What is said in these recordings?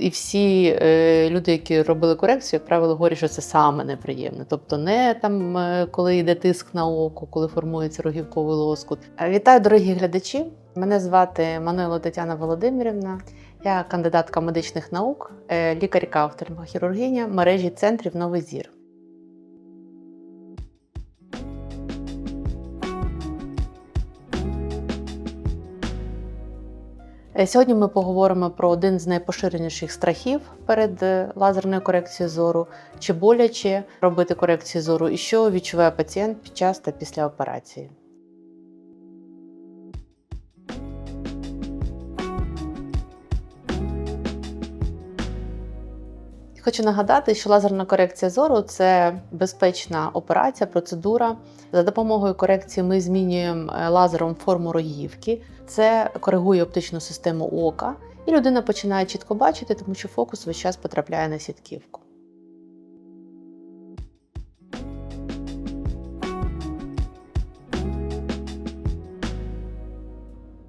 І всі е, люди, які робили корекцію, як правило, говорять, що це саме неприємне. Тобто, не там, е, коли йде тиск на око, коли формується рогівковий лоскут. Е, Вітаю, дорогі глядачі! Мене звати Мануела Тетяна Володимирівна. Я кандидатка медичних наук, лікарка офтальмохірургиня мережі центрів Новий Зір. Сьогодні ми поговоримо про один з найпоширеніших страхів перед е, лазерною корекцією зору, чи боляче робити корекцію зору, і що відчуває пацієнт під час та після операції. Хочу нагадати, що лазерна корекція зору це безпечна операція, процедура. За допомогою корекції ми змінюємо е, лазером форму рогівки. Це коригує оптичну систему ока, і людина починає чітко бачити, тому що фокус весь час потрапляє на сітківку.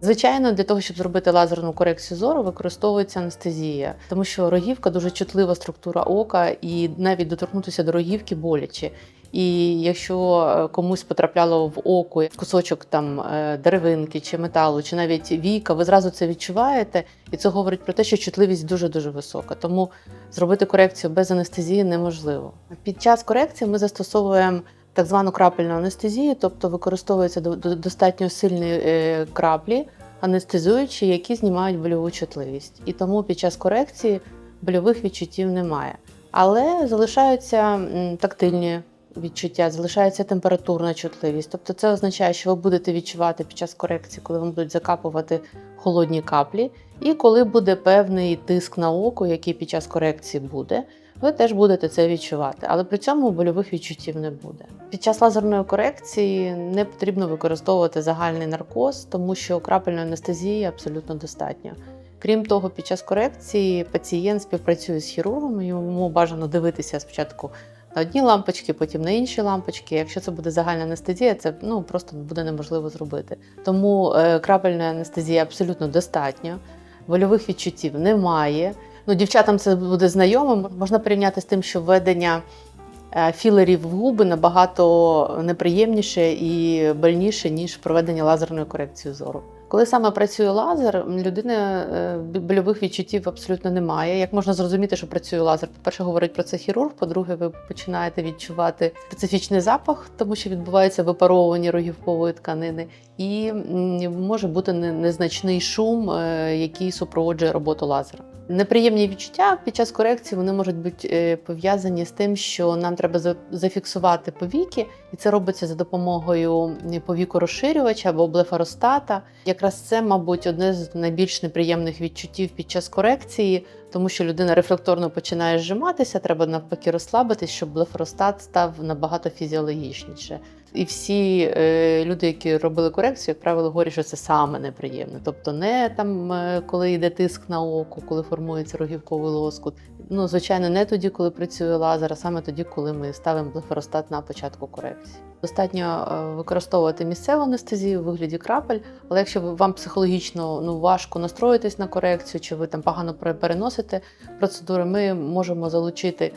Звичайно, для того, щоб зробити лазерну корекцію зору, використовується анестезія, тому що рогівка дуже чутлива структура ока, і навіть доторкнутися до рогівки боляче. І якщо е, комусь потрапляло в око кусочок там е, деревинки чи металу, чи навіть віка, ви зразу це відчуваєте, і це говорить про те, що чутливість дуже дуже висока. Тому зробити корекцію без анестезії неможливо. Під час корекції ми застосовуємо так звану крапельну анестезію, тобто використовуються до- до- достатньо сильні е, краплі, анестезуючі, які знімають больову чутливість. І тому під час корекції больових відчуттів немає. Але залишаються тактильні відчуття, залишається температурна чутливість. Тобто це означає, що ви будете відчувати під час корекції, коли вам будуть закапувати холодні каплі, і коли буде певний тиск на око, який під час корекції буде, ви теж будете це відчувати, але при цьому больових відчуттів не буде. Під час лазерної корекції не потрібно використовувати загальний наркоз, тому що крапельної анестезії абсолютно достатньо. Крім того, під час корекції пацієнт співпрацює з хірургом, йому бажано дивитися спочатку на одні лампочки, потім на інші лампочки. Якщо це буде загальна анестезія, це ну просто буде неможливо зробити. Тому е, крапельної анестезії абсолютно достатньо, больових відчуттів немає. Ну, дівчатам це буде знайомо. Можна порівняти з тим, що введення е, філерів в губи набагато неприємніше і больніше, ніж проведення лазерної корекції зору. Коли саме працює лазер, м, людини е, больових відчуттів абсолютно немає. Як можна зрозуміти, що працює лазер? По-перше, говорить про це хірург. По-друге, ви починаєте відчувати специфічний запах, тому що відбувається випаровування рогівкової тканини, і може бути незначний шум, е, який супроводжує роботу лазера. Неприємні відчуття під час корекції вони можуть бути е, пов'язані з тим, що нам треба зафіксувати повіки, і це робиться за допомогою повікорозширювача або блефаростата. Якраз це, мабуть, одне з найбільш неприємних відчуттів під час корекції, тому що людина рефлекторно починає зжиматися, треба навпаки розслабитись, щоб блефоростат став набагато фізіологічніше. І всі е, люди, які робили корекцію, як правило, говорять, що це саме неприємне. Тобто, не там, е, коли йде тиск на око, коли формується рогівковий лоскут. Ну, звичайно, не тоді, коли працює лазер, а саме тоді, коли ми ставимо блефаростат на початку корекції. Достатньо е, використовувати місцеву анестезію у вигляді крапель, але якщо вам психологічно ну, важко настроїтись на корекцію, чи ви там погано пере- переносите процедури, ми можемо залучити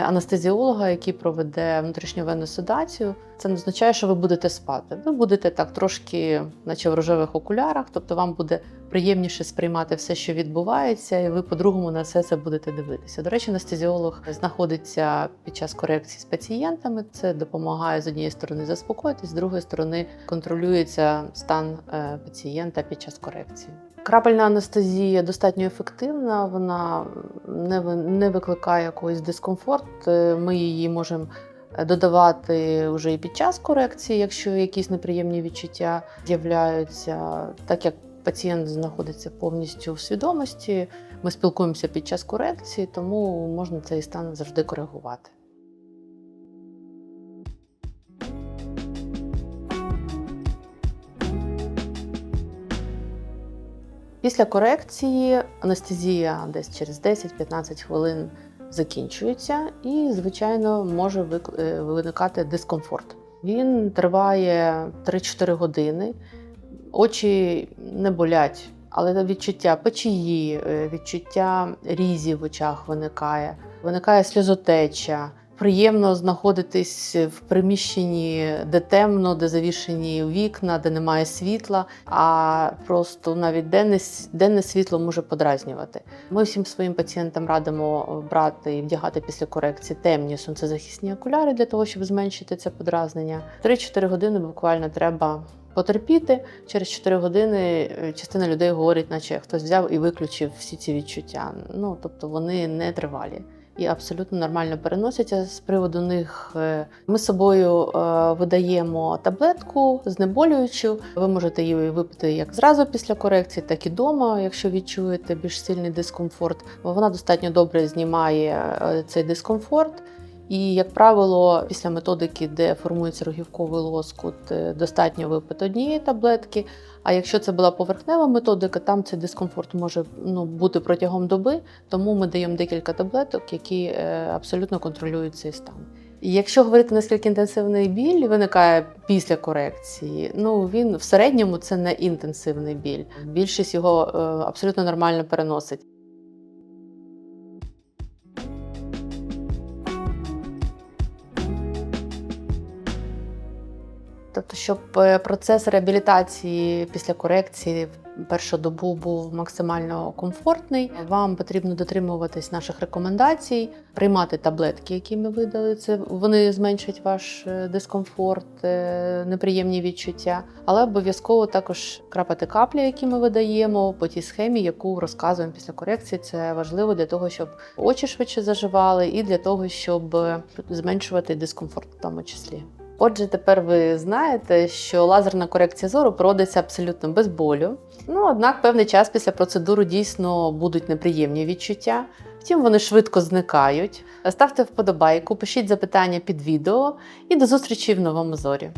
анестезіолога, який проведе внутрішньовенну седацію. Це не означає, що ви будете спати. Ви будете так трошки, наче в рожевих окулярах, тобто вам буде приємніше сприймати все, що відбувається, і ви по-другому на все це будете дивитися. До речі, анестезіолог знаходиться під час корекції з пацієнтами. Це допомагає з однієї сторони заспокоїтись, з другої сторони контролюється стан е, пацієнта під час корекції. Крапельна анестезія достатньо ефективна, вона не, не викликає якийсь дискомфорт. Е, Ми її можемо додавати вже і під час корекції, якщо якісь неприємні відчуття з'являються, так як пацієнт знаходиться повністю в свідомості, ми спілкуємося під час корекції, тому можна цей стан завжди коригувати. Після корекції анестезія десь через 10-15 хвилин закінчується, і, звичайно, може е, виникати дискомфорт. Він триває 3-4 години, очі не болять Але відчуття печії, е, відчуття різів в очах виникає, виникає сльозотеча. Приємно знаходитись в приміщенні, де темно, де завішені вікна, де немає світла, а просто навіть денне, денне світло може подразнювати. Ми всім своїм пацієнтам радимо брати і вдягати після корекції темні сонцезахисні окуляри для того, щоб зменшити це подразнення. 3-4 години буквально треба потерпіти. Через 4 години е, частина людей говорить, наче хтось взяв і виключив всі ці відчуття. Ну тобто вони не тривалі. І абсолютно нормально переносяться з приводу них. е, Ми з собою е, видаємо таблетку знеболюючу. Ви можете її випити як зразу після корекції, так і вдома, якщо відчуєте більш сильний дискомфорт. Вона достатньо добре знімає цей дискомфорт. І, як правило, після методики, де формується рогівковий лоскут, е, достатньо випити однієї таблетки. А якщо це була поверхнева методика, там цей дискомфорт може ну, бути протягом доби, тому ми даємо декілька таблеток, які е, абсолютно контролюють цей стан. І якщо говорити наскільки інтенсивний біль виникає після корекції, ну він в середньому це не інтенсивний біль. Більшість його е, абсолютно нормально переносить. Тобто, щоб е, процес реабілітації після корекції в першу добу був максимально комфортний, вам потрібно дотримуватись наших рекомендацій, приймати таблетки, які ми видали. Це вони зменшать ваш е, дискомфорт, е, неприємні відчуття, але обов'язково також крапати каплі, які ми видаємо по тій схемі, яку розказуємо після корекції. Це важливо для того, щоб очі швидше заживали, і для того, щоб зменшувати дискомфорт в тому числі. Отже, тепер ви знаєте, що лазерна корекція зору проводиться абсолютно без болю. Ну, однак, певний час після процедури дійсно будуть неприємні відчуття. Втім, вони швидко зникають. Ставте вподобайку, пишіть запитання під відео і до зустрічі в новому зорі.